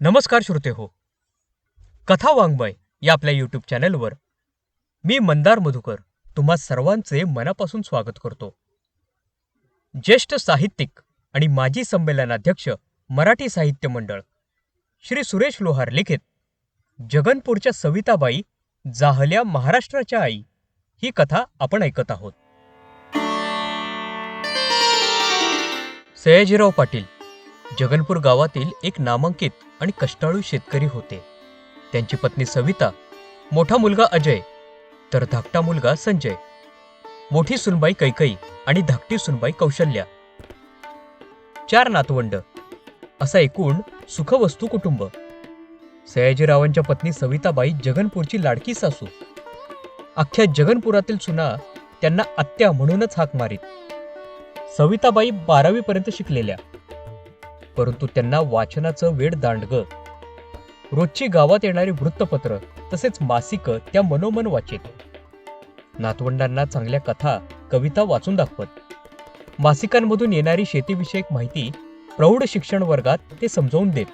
नमस्कार श्रोते हो. कथा वाङ्मय या आपल्या यूट्यूब चॅनेलवर मी मंदार मधुकर तुम्हा सर्वांचे मनापासून स्वागत करतो. ज्येष्ठ साहित्यिक आणि माजी संमेलनाध्यक्ष मराठी साहित्य मंडळ श्री सुरेश लोहार लिखित जगनपूरच्या सविताबाई जाहल्या महाराष्ट्राच्या आई ही कथा आपण ऐकत आहोत. सयाजीराव पाटील जगनपूर गावातील एक नामांकित आणि कष्टाळू शेतकरी होते. त्यांची पत्नी सविता मोठा मुलगा अजय तर धाकटा मुलगा संजय. मोठी सुनबाई कैकई आणि धाकटी सुनबाई कौशल्या. चार नातवंड असा एकूण सुखवस्तू कुटुंब. सयाजीरावांच्या पत्नी सविताबाई जगनपूरची लाडकी सासू. अख्ख्या जगनपुरातील सुना त्यांना आत्या म्हणूनच हाक मारीत. सविताबाई बारावीपर्यंत शिकलेल्या. परंतु त्यांना वाचनाचं वेड दांडग. रोजची गावात येणारी वृत्तपत्र तसेच मासिक त्या मनोमन वाचित. नातवंडांना चांगल्या कथा कविता वाचून दाखवत. मासिकांमधून येणारी शेतीविषयक माहिती प्रौढ शिक्षण वर्गात ते समजावून देत.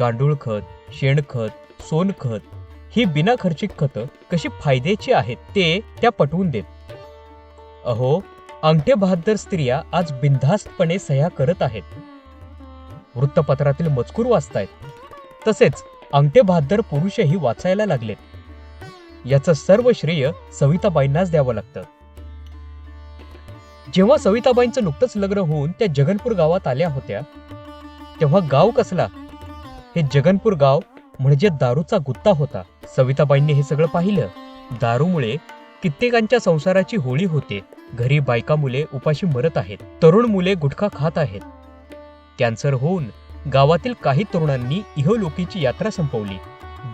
गांडूळ खत शेणखत सोनखत ही बिना खर्चिक खतं कशी फायद्याची आहेत ते त्या पटवून देत. अहो अंगठे बहादर स्त्रिया आज बिनधास्तपणे सह्या करत आहेत. वृत्तपत्रातील मजकूर वाचतायत. तसेच अंगठे बहादर पुरुषही वाचायला लागलेत याचं सर्व श्रेय सविताबाईंनाच द्यावं लागतं. जेव्हा सविताबाईंचं नुकतंच लग्न होऊन त्या जगनपूर गावात आल्या होत्या तेव्हा गाव कसला? हे जगनपूर गाव म्हणजे दारूचा गुत्ता होता. सविताबाईंनी हे सगळं पाहिलं. दारूमुळे कित्येकांच्या संसाराची होळी होते. घरी बायका मुले उपाशी मरत आहेत. तरुण मुले गुटखा खात आहेत. कॅन्सर होऊन गावातील काही तरुणांनी इहलोकीची यात्रा संपवली.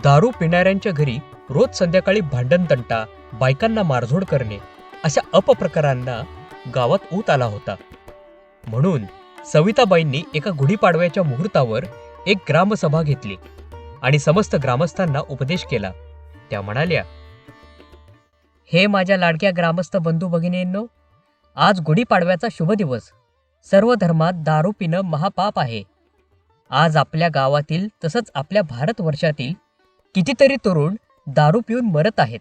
दारू पिणाऱ्यांच्या घरी रोज संध्याकाळी भांडण तंटा बायकांना मारझोड करणे अशा अपप्रकारांना गावात ऊत आला होता. म्हणून सविताबाईंनी एका गुढीपाडव्याच्या मुहूर्तावर एक ग्रामसभा घेतली आणि समस्त ग्रामस्थांना उपदेश केला. त्या म्हणाल्या हे माझ्या लाडक्या ग्रामस्थ बंधू भगिनींनो आज गुढीपाडव्याचा शुभ दिवस. सर्व धर्मात दारू पिणं महापाप आहे. आज आपल्या गावातील तसंच आपल्या भारतवर्षातील कितीतरी तरुण दारू पिऊन मरत आहेत.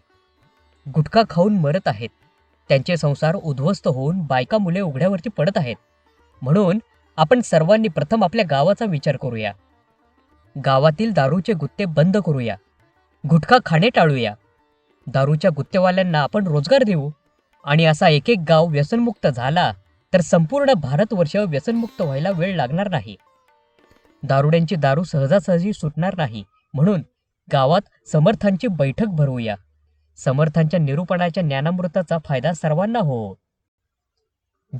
गुटखा खाऊन मरत आहेत. त्यांचे संसार उद्ध्वस्त होऊन बायका मुले उघड्यावरती पडत आहेत. म्हणून आपण सर्वांनी प्रथम आपल्या गावाचा विचार करूया. गावातील दारूचे गुत्ते बंद करूया. गुटखा खाणे टाळूया. दारूच्या गुत्तेवाल्यांना आपण रोजगार देऊ. आणि असा एक एक गाव व्यसनमुक्त झाला तर संपूर्ण भारतवर्ष व्यसनमुक्त व्हायला वेळ लागणार नाही. दारुड्यांची दारू सहजासहजी सुटणार नाही. म्हणून गावात समर्थांची बैठक भरवूया समर्थांच्या निरूपणाच्या ज्ञानामृताचा फायदा सर्वांना हो.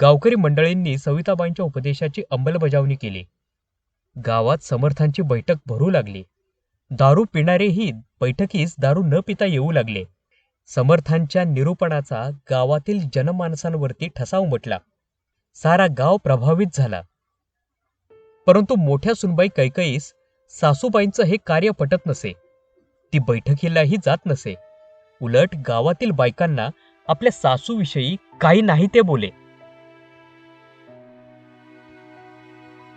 गावकरी मंडळींनी सविताबाईंच्या उपदेशाची अंमलबजावणी केली. गावात समर्थांची बैठक भरू लागली. दारू पिणारेही बैठकीस दारू न पिता येऊ लागले. समर्थांच्या निरूपणाचा गावातील जनमानसांवरती ठसा उमटला सारा गाव प्रभावित झाला. परंतु मोठ्या सुनबाई कैकईस सासूबाईंचं हे कार्य पटत नसे. ती बैठकीलाही जात नसे. उलट गावातील बायकांना आपल्या सासूविषयी काही नाही ते बोले.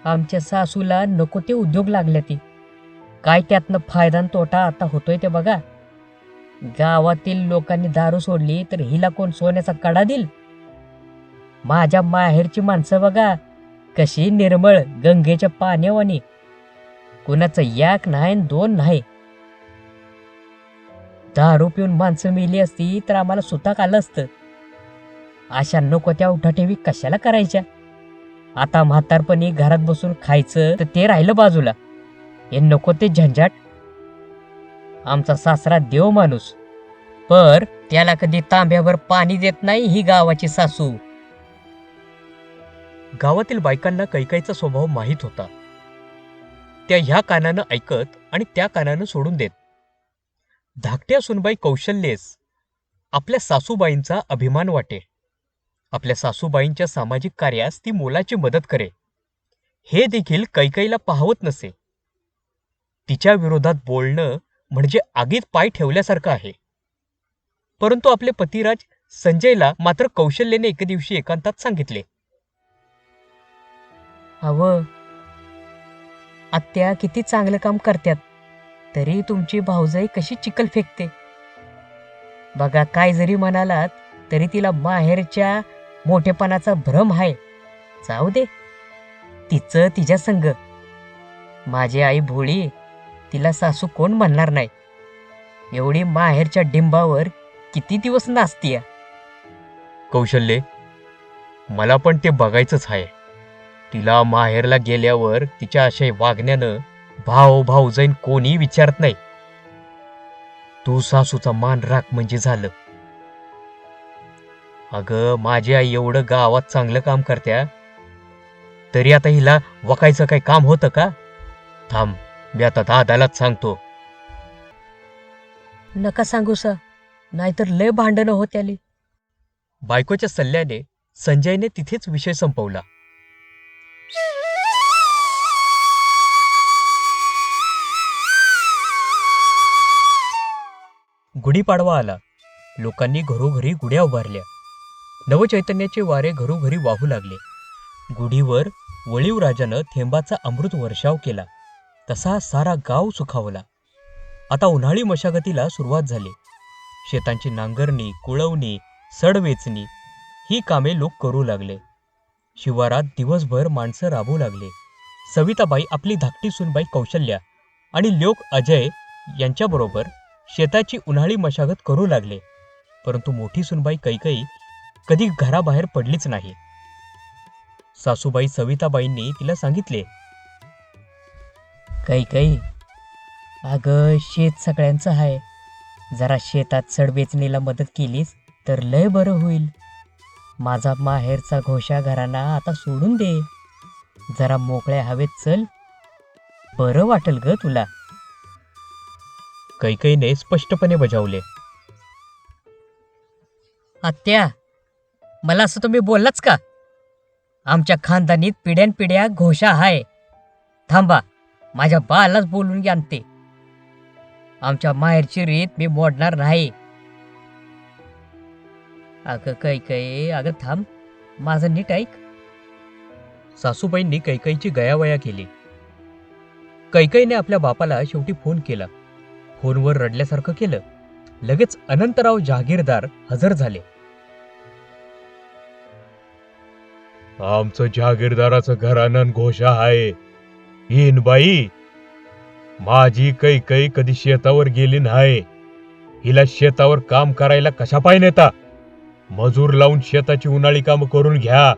आमच्या सासूला नको ते उद्योग लागले ती. काय त्यातनं फायदा तोटा आता होतोय ते बघा. गावातील लोकांनी दारू सोडली तर हिला कोण सोन्याचा कडा देईल? माझ्या माहेरची माणसं बघा. कशी निर्मळ गंगेच्या पाण्यावानी. कुणाचं याक नाही आणि दोन नाही. दारू पिऊन माणसं मेली असती तर आम्हाला सुताक आलं असतं. अशा नको त्या उठाठेवी कशाला करायच्या? आता म्हातारपणी घरात बसून खायचं तर ते राहिलं बाजूला. हे नको ते झंझाट. आमचा सासरा देव माणूस. पर त्याला कधी तांब्यावर पाणी देत नाही ही गावाची सासू. गावातील बायकांना कैकाईचा स्वभाव माहीत होता. त्या ह्या कानानं ऐकत आणि त्या कानानं सोडून देत. धाकट्या सुनबाई कौशल्येस आपल्या सासूबाईंचा अभिमान वाटे. आपल्या सासूबाईंच्या सामाजिक कार्यास ती मोलाची मदत करे. हे देखील कैकाईला पाहवत नसे. तिच्या विरोधात बोलणं म्हणजे आगीत पाय ठेवल्यासारखं आहे. परंतु आपले पतिराज संजयला मात्र कौशल्याने एके दिवशी एकांतात सांगितले. अव आत्या किती चांगलं काम करतात तरी तुमची भाऊजाई कशी चिकल फेकते. बघा काय जरी म्हणालात तरी तिला माहेरच्या मोठेपणाचा भ्रम आहे. जाऊ दे. तिचं तिच्या संग. माझी आई भोळी तिला सासू कोण म्हणणार नाही. एवढी माहेरच्या डिंबावर किती दिवस नाचतीया. कौशल्ये मला पण ते बघायचंच आहे. तिला माहेरला गेल्यावर तिच्या अशा वागण्यानं भाऊ भाऊ जाईन कोणी विचारत नाही. तू सासूचा मान राख म्हणजे झालं. अगं माझी आई एवढं गावात चांगलं काम करत्या. तरी आता हिला वकायचं काही काम होतं का? थांब मी आता दादालाच सांगतो. नका सांगू सा नाहीतर लय भांडणं होत आली बायकोच्या सल्ल्याने संजयने तिथेच विषय संपवला. गुढीपाडवा आला. लोकांनी घरोघरी गुड्या उभारल्या. नवचैतन्याचे वारे घरोघरी वाहू लागले. गुढीवर वळीव राजानं थेंबाचा अमृत वर्षाव केला. तसा सारा गाव सुखावला. आता उन्हाळी मशागतीला सुरुवात झाली. शेतांची नांगरणी कुळवणी सडवेचणी ही कामे लोक करू लागले. शिवारात दिवसभर माणसं राबू लागले. सविताबाई आपली धाकटी सुनबाई कौशल्या आणि लोक अजय यांच्याबरोबर शेताची उन्हाळी मशागत करू लागले. परंतु मोठी सुनबाई कैकई कधी घराबाहेर पडलीच नाही. सासूबाई सविताबाईंनी तिला सांगितले काही काही अगं शेत सगळ्यांचं आहे. जरा शेतात सडवेचणीला मदत केलीस तर लय बरं होईल. माझा माहेरचा घोषा घराना आता सोडून दे. जरा मोकळ्या हवेत चल. बरं वाटेल ग तुला. कैकईने स्पष्टपणे बजावले. आत्या मला असं तुम्ही बोललाच का? आमच्या खानदानीत पिढ्यानपिढ्या घोषा आहे थांबा माझ्या बालाच बोलून आणते आमच्या माहेरची रीत मी मोडणार नाही. अगं कै कै अगं थांब माझं नीट ऐक. सासूबाईंनी कैकईची गयावया केली. कैकईने आपल्या बापाला शेवटी फोन केला. फोनवर रडल्यासारखं केलं. लगेच अनंतराव जहागीरदार हजर झाले. आमचं जहागीरदाराचं घरानन घोषा आहे. येईन बाई माझी कैकई कधी शेतावर गेली नाही. हिला शेतावर काम करायला कशा पाय नेता? मजूर लावून शेताची उन्हाळी काम करून घ्या.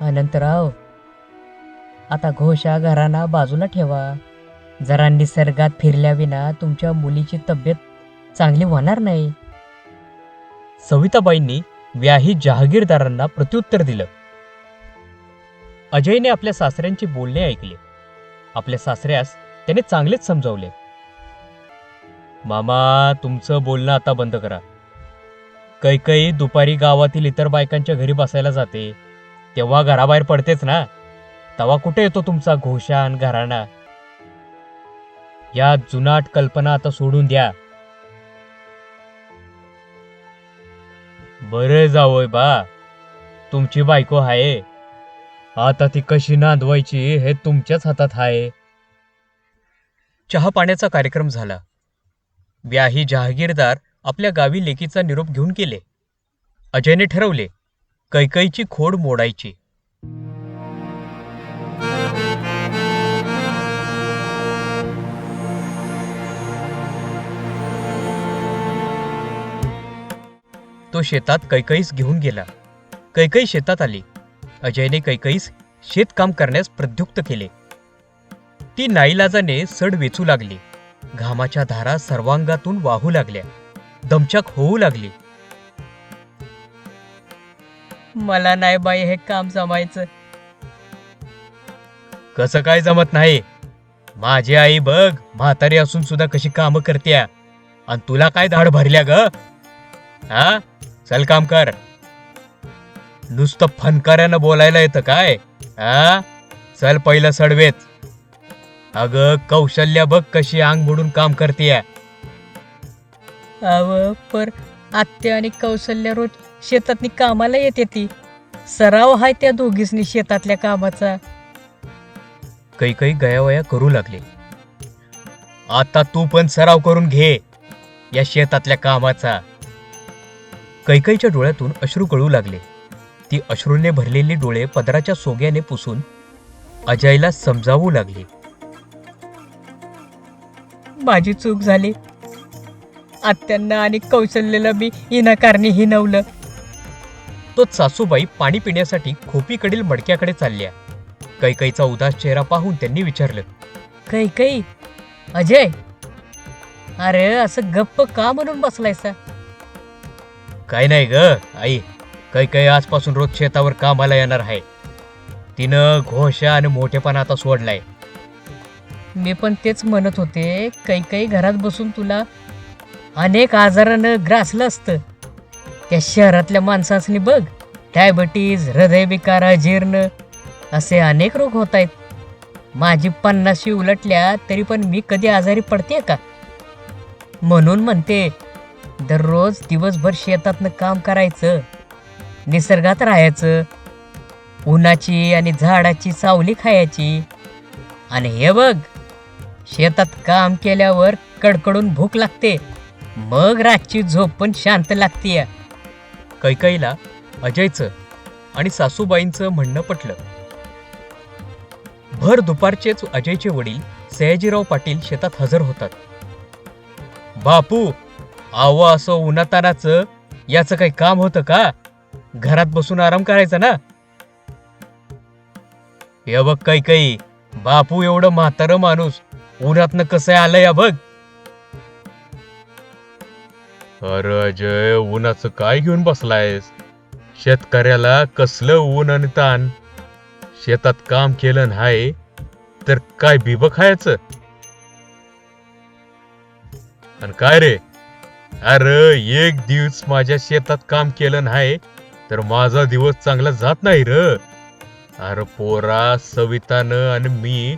अनंतराव आता घोषा घराना बाजूला ठेवा. जरा निसर्गात फिरल्याविना तुमच्या मुलीची तब्येत चांगली होणार नाही. सविताबाईंनी व्याही जहागीरदारांना प्रत्युत्तर दिलं. अजयने आपल्या सासऱ्यांची बोलणे ऐकले. आपल्या सासऱ्यास त्याने चांगलेच समजावले. मामा तुमचं बोलणं आता बंद करा. कैकई दुपारी गावातील इतर बायकांच्या घरी बसायला जाते. तेव्हा घराबाहेर पडतेच ना. तवा कुठे येतो तुमचा घोषान घराणा? या जुनाट कल्पना आता सोडून द्या. बरे जावोय बा. तुमची बायको आहे आता ती कशी नांदवायची हे तुमच्याच हातात आहे चहा पाण्याचा कार्यक्रम झाला. व्याही जहागीरदार आपल्या गावी लेकीचा निरोप घेऊन गेले. अजयने ठरवले कैकईची खोड मोडायची. तो शेतात कैकईस घेऊन गेला. कैकई शेतात आली. अजयने कैकईस शेतकाम करण्यास प्रद्युक्त केले. ती नाईलाजाने सड वेचू लागली. घामाच्या धारा सर्वांगातून वाहू लागल्या. दमछाक होऊ लागली. मला नाही बाई हे काम जमायचं. कसं काय जमत नाही? माझी आई बघ म्हातारी असून सुद्धा कशी कामं करत्या. आणि तुला काय धाड भरल्या ग? हा? चल काम कर. नुसतं फनकाऱ्यानं बोलायला येतं काय? हा? चल पहिलं सडवेच अग कौशल्या बघ कशी अंग बुडून काम करतेय. अव पर आत्या आणि कौशल्या रोज शेतातनी कामाला येते ती. सराव हाय त्या दोघीसनी शेतातल्या कामाचा. कैकई गयावया करू लागले. आता तू पण सराव करून घे या शेतातल्या कामाचा. कैकईच्या डोळ्यातून अश्रू गळू लागले. ती अश्रूने भरलेले डोळे पदराच्या सोग्याने पुसून अजयला समजावू लागली. माझी चूक झाली. आत्यांना आणि कौशल्याला मी इनाकारणी हिनवलं. तो सासूबाई पाणी पिण्यासाठी खोपीकडील मडक्याकडे चालल्या. कैकईचा उदास चेहरा पाहून त्यांनी विचारलं कै कै अजय अरे असं गप्प का म्हणून बसलायसा? काय नाही ग आई. काही काही आजपासून रोज शेतावर कामाला येणार आहे. तिनं घोषा आणि मोठेपणा आता सोडलाय. मी पण तेच म्हणत होते काही काही घरात बसून तुला अनेक आजारानं ग्रासलं असतं. त्या शहरातल्या माणसासनी बघ डायबिटीज हृदयविकार अजीर्ण असे अनेक रोग होत आहेत. माझी पन्नाशी उलटल्या तरी पण मी कधी आजारी पडते का? म्हणून म्हणते दररोज दिवसभर शेतातनं काम करायचं निसर्गात राहायचं उन्हाची आणि झाडाची सावली खायची. आणि हे बघ शेतात काम केल्यावर कडकडून भूक लागते मग रातची झोप पण शांत लागते कैकईला अजयचं आणि सासूबाईंचं म्हणणं पटलं. भर दुपारचेच अजयचे वडील सयाजीराव पाटील शेतात हजर होतात. बापू आव असं उन्हातानाचं याचं काही काम होतं का? घरात बसून आराम करायचा ना? हे बघ काही काही बापू एवढं म्हातारं माणूस उन्हातनं कसं आलं या बघ. अरे अजय उन्हाचं काय घेऊन बसलायस? शेतकऱ्याला कसलं ऊन आणि ताण? शेतात काम केलं नाही तर काय बिब खायचं? आणि काय रे? अरे एक दिवस माझ्या शेतात काम केलं नाही तर माझा दिवस चांगला जात नाही र. अरे पोरा सवितानं आणि मी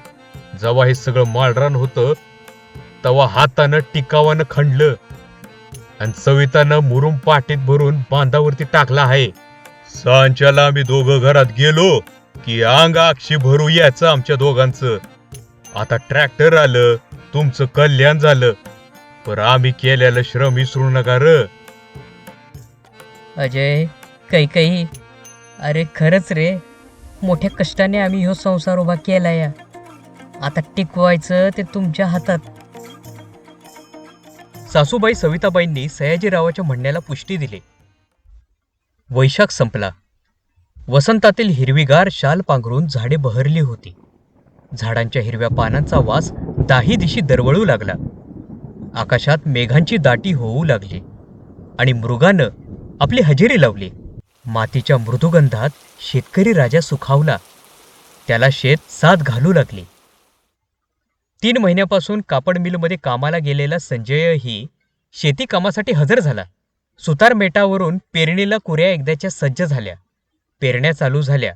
जेव्हा हे सगळं माळरान होतं तेव्हा हातानं टिकावानं खंडलं आणि सवितानं मुरुम पाटीत भरून बांधावरती टाकला आहे. सांच्याला आम्ही दोघं घरात गेलो की अंग अक्षी भरू यायचं आमच्या दोघांचं. आता ट्रॅक्टर आलं तुमचं कल्याण झालं. पर आम्ही केलेलं श्रम विसरू नका र. अजय काही काही अरे खरंच रे. मोठ्या कष्टाने आम्ही ह्यो संसार उभा केला या आता टिकवायचं ते तुमच्या हातात. सासूबाई सविताबाईंनी सयाजीरावाच्या म्हणण्याला पुष्टी दिली. वैशाख संपला. वसंतातील हिरवीगार शाल पांघरून झाडे बहरली होती. झाडांच्या हिरव्या पानांचा वास दाही दिशी दरवळू लागला. आकाशात मेघांची दाटी होऊ लागली आणि मृगानं आपली हजेरी लावली. मातीच्या मृदुगंधात शेतकरी राजा सुखावला. त्याला शेत साथ घालू लागली. तीन महिन्यापासून कापड मिलमध्ये कामाला गेलेला संजयही शेती कामासाठी हजर झाला. सुतार मेटावरून पेरणीला कुऱ्या एकदाच्या सज्ज झाल्या. पेरण्या चालू झाल्या.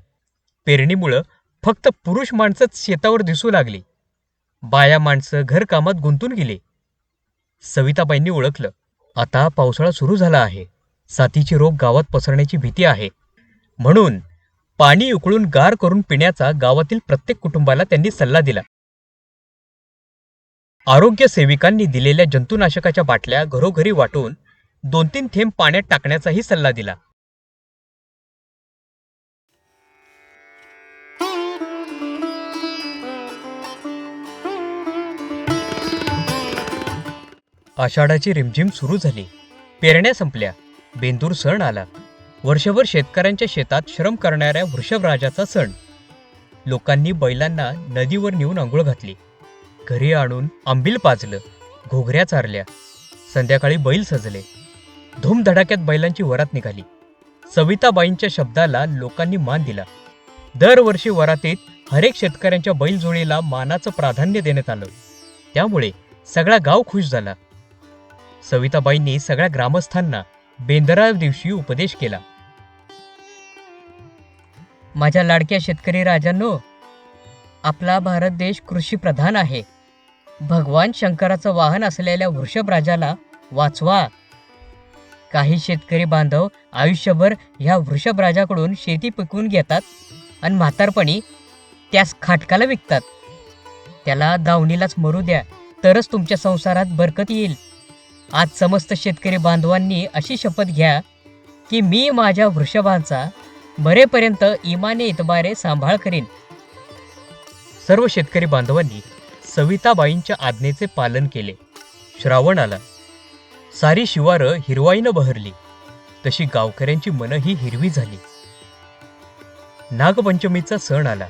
पेरणीमुळं फक्त पुरुष माणसंच शेतावर दिसू लागली. बाया माणसं घरकामात गुंतून गेली. सविताबाईंनी ओळखलं. आता पावसाळा सुरू झाला आहे. साथीचे रोग गावात पसरण्याची भीती आहे. म्हणून पाणी उकळून गार करून पिण्याचा गावातील प्रत्येक कुटुंबाला त्यांनी सल्ला दिला. आरोग्य सेविकांनी दिलेल्या जंतुनाशकाच्या बाटल्या घरोघरी वाटून दोन तीन थेंब पाण्यात टाकण्याचाही सल्ला दिला. आषाढाची रिमझिम सुरू झाली. पेरण्या संपल्या. बेंदूर सण आला. वर्षभर शेतकऱ्यांच्या शेतात श्रम करणाऱ्या वृषभराजाचा सण. लोकांनी बैलांना नदीवर नेऊन आंघोळ घातली. घरी आणून आंबील पाजलं. घोगऱ्या चारल्या. संध्याकाळी बैल सजले. धूमधडाक्यात बैलांची वरात निघाली. सविताबाईंच्या शब्दाला लोकांनी मान दिला. दरवर्षी वरातीत हरेक शेतकऱ्यांच्या बैलजोडीला मानाचं प्राधान्य देण्यात आलं. त्यामुळे सगळा गाव खुश झाला. सविताबाईंनी सगळ्या ग्रामस्थांना बेंदरा दिवशी उपदेश केला. माझ्या लाडक्या शेतकरी राजांनो आपला भारत देश कृषी प्रधान आहे. भगवान शंकराचं वाहन असलेल्या वृषभ राजाला वाचवा. काही शेतकरी बांधव आयुष्यभर ह्या वृषभराजाकडून शेती पिकवून घेतात आणि म्हातारपणी त्यास खाटकाला विकतात. त्याला दावणीलाच मरू द्या तरच तुमच्या संसारात बरकत येईल. आज समस्त शेतकरी बांधवांनी अशी शपथ घ्या की मी माझ्या वृषभांचा बरेपर्यंत इमाने इतबारे सांभाळ करीन. सर्व शेतकरी बांधवांनी सविताबाईंच्या आज्ञेचे पालन केले. श्रावण आला सारी शिवारं हिरवाईनं बहरली. तशी गावकऱ्यांची मनही हिरवी झाली. नागपंचमीचा सण आला.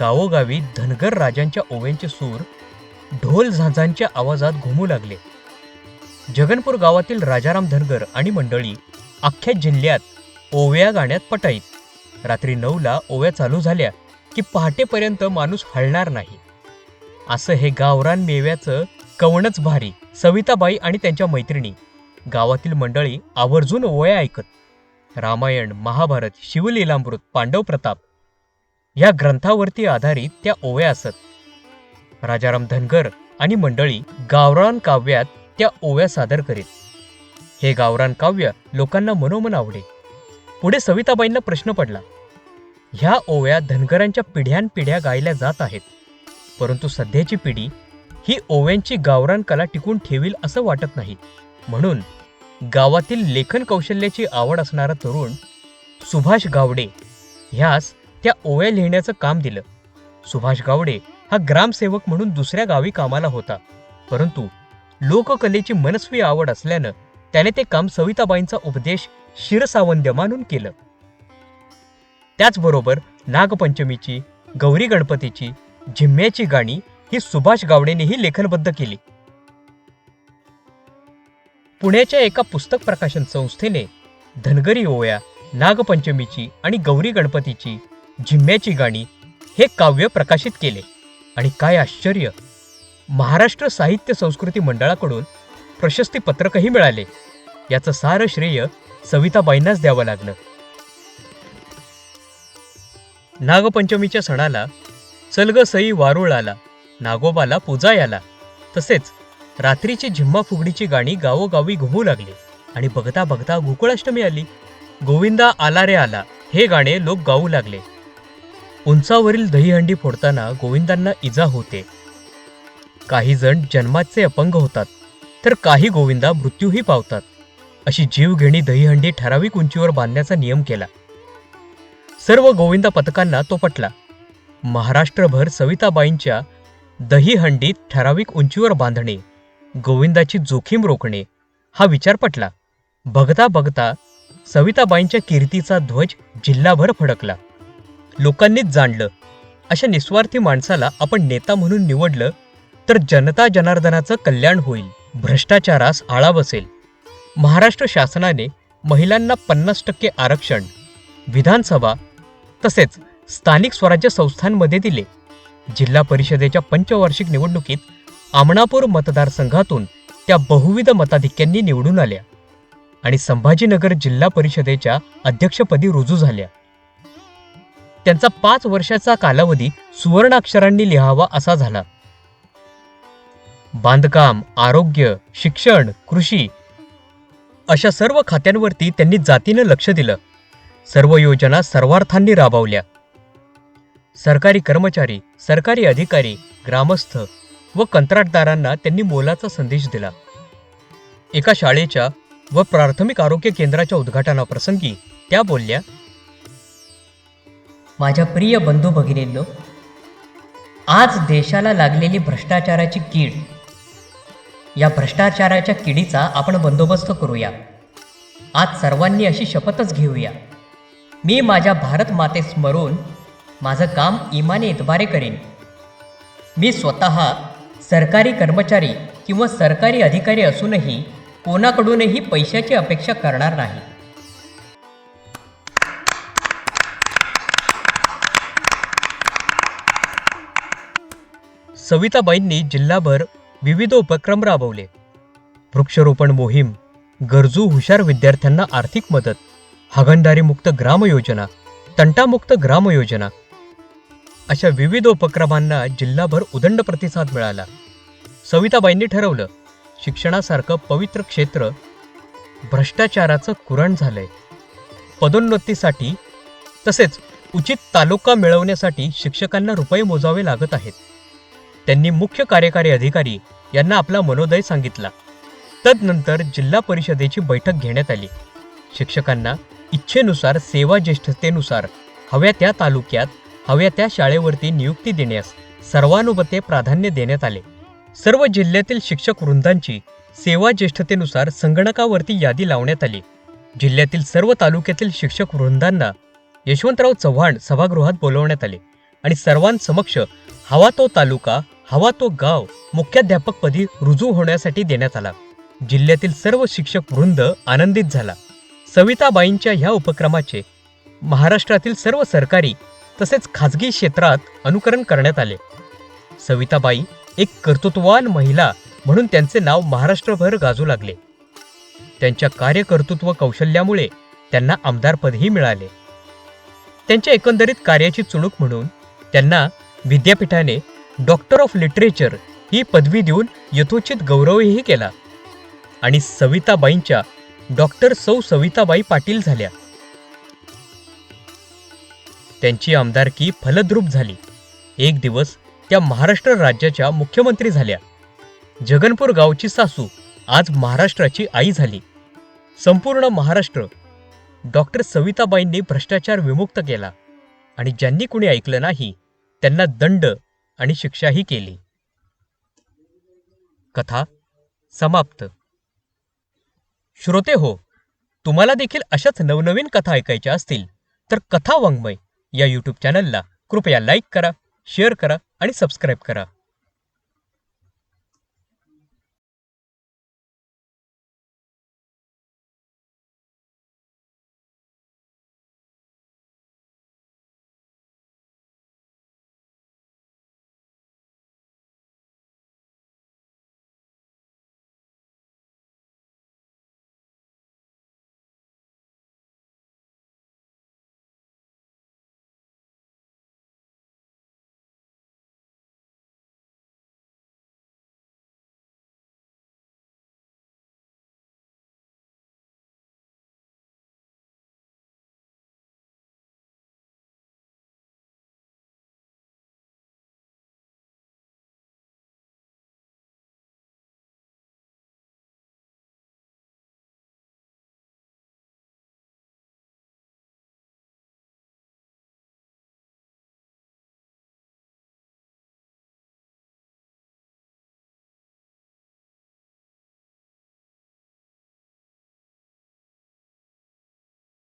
गावोगावी धनगर राजांच्या ओव्यांचे सूर ढोल झांजांच्या आवाजात घुमू लागले. जगनपूर गावातील राजाराम धनगर आणि मंडळी अख्ख्या जिल्ह्यात ओव्या गाण्यात पटाईत. रात्री नऊला ओव्या चालू झाल्या की पहाटेपर्यंत माणूस हलणार नाही. असं हे गावरान मेव्याचं कवणच भारी सविताबाई आणि त्यांच्या मैत्रिणी गावातील मंडळी आवर्जून ओव्या ऐकत. रामायण महाभारत शिवलीलामृत पांडव प्रताप या ग्रंथावरती आधारित त्या ओव्या असत. राजाराम धनगर आणि मंडळी गावरान काव्यात त्या ओव्या सादर करीत. हे गावरान काव्य लोकांना मनोमन आवडे. पुढे सविताबाईंना प्रश्न पडला. ह्या ओव्या धनगरांच्या पिढ्यानपिढ्या गायल्या जात आहेत. परंतु सध्याची पिढी ही ओव्यांची गावरान कला टिकून ठेवील असं वाटत नाही. म्हणून गावातील लेखन कौशल्याची आवड असणारा तरुण सुभाष गावडे ह्यास त्या ओव्या लिहिण्याचं काम दिलं. सुभाष गावडे हा ग्रामसेवक म्हणून दुसऱ्या गावी कामाला होता. परंतु लोककलेची मनस्वी आवड असल्यानं त्याने ते काम सविताबाईंचा उपदेश शिरसावंद्य मानून केलं. त्याचबरोबर नागपंचमीची गौरी गणपतीची झिम्म्याची गाणी ही सुभाष गावडेनेही लेखनबद्ध केली. पुण्याच्या एका पुस्तक प्रकाशन संस्थेने धनगरी ओव्या नागपंचमीची आणि गौरी गणपतीची झिम्म्याची गाणी हे काव्य प्रकाशित केले. आणि काय आश्चर्य! महाराष्ट्र साहित्य संस्कृती मंडळाकडून प्रशस्ती पत्रकही मिळाले. याचं सारं श्रेय सविताबाईंनाच द्यावं लागलं. नागपंचमीच्या सणाला चलग सई वारुळ आला नागोबाला पूजा याला तसेच रात्रीची झिम्मा फुगडीची गाणी गावोगावी घुमू लागली आणि बघता बघता गोकुळाष्टमी आली. गोविंदा आला रे आला हे गाणे लोक गाऊ लागले. उंचावरील दहीहंडी फोडताना गोविंदांना इजा होते. काही जण जन्माचे अपंग होतात तर काही गोविंदा मृत्यूही पावतात. अशी जीवघेणी दहीहंडी ठराविक उंचीवर बांधण्याचा नियम केला. सर्व गोविंदा पथकांना तो पटला. महाराष्ट्रभर सविताबाईंच्या दहीहंडीत ठराविक उंचीवर बांधणे गोविंदाची जोखीम रोखणे हा विचार पटला. बघता बघता सविताबाईंच्या कीर्तीचा ध्वज जिल्हाभर फडकला. लोकांनीच जाणलं. अशा निस्वार्थी माणसाला आपण नेता म्हणून निवडलं तर जनता जनार्दनाचं कल्याण होईल. भ्रष्टाचारास आळा बसेल. महाराष्ट्र शासनाने महिलांना पन्नास टक्के आरक्षण विधानसभा तसेच स्थानिक स्वराज्य संस्थांमध्ये दिले. जिल्हा परिषदेच्या पंचवार्षिक निवडणुकीत आमणापूर मतदारसंघातून त्या बहुविध मताधिक्यांनी निवडून आल्या आणि संभाजीनगर जिल्हा परिषदेच्या अध्यक्षपदी रुजू झाल्या. त्यांचा पाच वर्षाचा कालावधी सुवर्णाक्षरांनी लिहावा असा झाला. बांधकाम आरोग्य शिक्षण कृषी अशा सर्व खात्यांवरती त्यांनी जातीनं लक्ष दिलं. सर्व योजना सर्वार्थांनी राबवल्या. सरकारी कर्मचारी सरकारी अधिकारी ग्रामस्थ व कंत्राटदारांना त्यांनी मोलाचा संदेश दिला. एका शाळेच्या व प्राथमिक आरोग्य केंद्राच्या उद्घाटनाप्रसंगी त्या बोलल्या माझ्या प्रिय बंधू भगिनींनो आज देशाला लागलेली भ्रष्टाचाराची कीड या भ्रष्टाचाराच्या किडीचा आपण बंदोबस्त करूया. आज सर्वांनी अशी शपथच घेऊया. मी माझ्या भारत माते स्मरून माझं काम इमाने इतबारे करीन. मी स्वतः सरकारी कर्मचारी किंवा सरकारी अधिकारी असूनही कोणाकडूनही पैशाची अपेक्षा करणार नाही. सविताबाईंनी जिल्हाभर विविध उपक्रम राबवले. वृक्षरोपण मोहीम गरजू हुशार विद्यार्थ्यांना आर्थिक मदत हागणदारीमुक्त ग्राम योजना तंटामुक्त ग्राम योजना. अशा विविध उपक्रमांना जिल्हाभर उदंड प्रतिसाद मिळाला. सविताबाईंनी ठरवलं शिक्षणासारखं पवित्र क्षेत्र भ्रष्टाचाराचं कुरण झालंय. पदोन्नतीसाठी तसेच उचित तालुका मिळवण्यासाठी शिक्षकांना रुपये मोजावे लागत आहेत. त्यांनी मुख्य कार्यकारी अधिकारी यांना आपला मनोदय सांगितला. तदनंतर जिल्हा परिषदेची बैठक घेण्यात आली. शिक्षकांना इच्छेनुसार सेवा ज्येष्ठतेनुसार हव्या त्या तालुक्यात हव्या त्या शाळेवरती नियुक्ती देण्यास सर्वानुमते प्राधान्य देण्यात आले. सर्व जिल्ह्यातील शिक्षक वृंदांची सेवा ज्येष्ठतेनुसार संगणकावरती यादी लावण्यात आली. जिल्ह्यातील सर्व तालुक्यातील शिक्षक वृंदांना यशवंतराव चव्हाण सभागृहात बोलवण्यात आले आणि सर्वांसमक्ष हवा तो तालुका हवा तो गाव मुख्याध्यापकपदी रुजू होण्यासाठी देण्यात आला. जिल्ह्यातील सर्व शिक्षक वृंद आनंदित झाला. सविताबाईंच्या ह्या उपक्रमाचे महाराष्ट्रातील सर्व सरकारी तसेच खाजगी क्षेत्रात अनुकरण करण्यात आले. सविताबाई एक कर्तृत्ववान महिला म्हणून त्यांचे नाव महाराष्ट्रभर गाजू लागले. त्यांच्या कार्यकर्तृत्व कौशल्यामुळे त्यांना आमदारपदही मिळाले. त्यांच्या एकंदरीत कार्याची चुणूक म्हणून त्यांना विद्यापीठाने डॉक्टर ऑफ लिटरेचर ही पदवी देऊन यथोचित गौरवही केला. आणि सविताबाईंच्या डॉक्टर सौ सविताबाई पाटील झाल्या. त्यांची आमदारकी फलद्रूप झाली. एक दिवस त्या महाराष्ट्र राज्याच्या मुख्यमंत्री झाल्या. जगनपूर गावची सासू आज महाराष्ट्राची आई झाली. संपूर्ण महाराष्ट्र डॉक्टर सविताबाईंनी भ्रष्टाचार विमुक्त केला. आणि ज्यांनी कुणी ऐकलं नाही त्यांना दंड आणि शिक्षाही केली. कथा समाप्त. श्रोते हो तुम्हाला देखील अशाच नवनवीन कथा ऐकायच्या असतील तर कथा वाङ्मय या यूट्यूब चॅनलला कृपया लाईक करा शेअर करा आणि सबस्क्राईब करा.